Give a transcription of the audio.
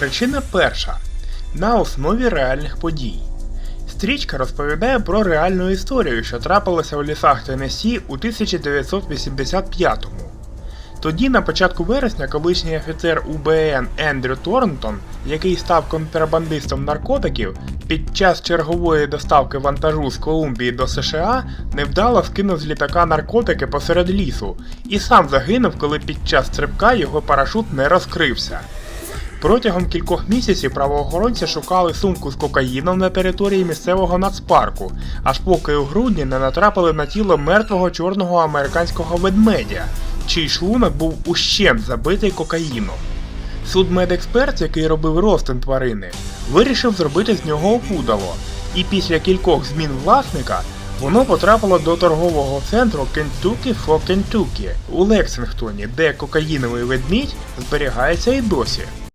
Причина перша. На основі реальних подій. Стрічка розповідає про реальну історію, що трапилася у лісах Теннессі у 1985-му. Тоді, на початку вересня, колишній офіцер УБН Ендрю Торнтон, який став контрабандистом наркотиків, під час чергової доставки вантажу з Колумбії до США невдало скинув з літака наркотики посеред лісу і сам загинув, коли під час стрибка його парашут не розкрився. Протягом кількох місяців правоохоронці шукали сумку з кокаїном на території місцевого нацпарку, аж поки у грудні не натрапили на тіло мертвого чорного американського ведмедя, чий шлунок був ущент забитий кокаїном. Судмедексперт, який робив розтин тварини, вирішив зробити з нього опудало, і після кількох змін власника воно потрапило до торгового центру Kentucky for Kentucky у Лексингтоні, де кокаїновий ведмідь зберігається і досі.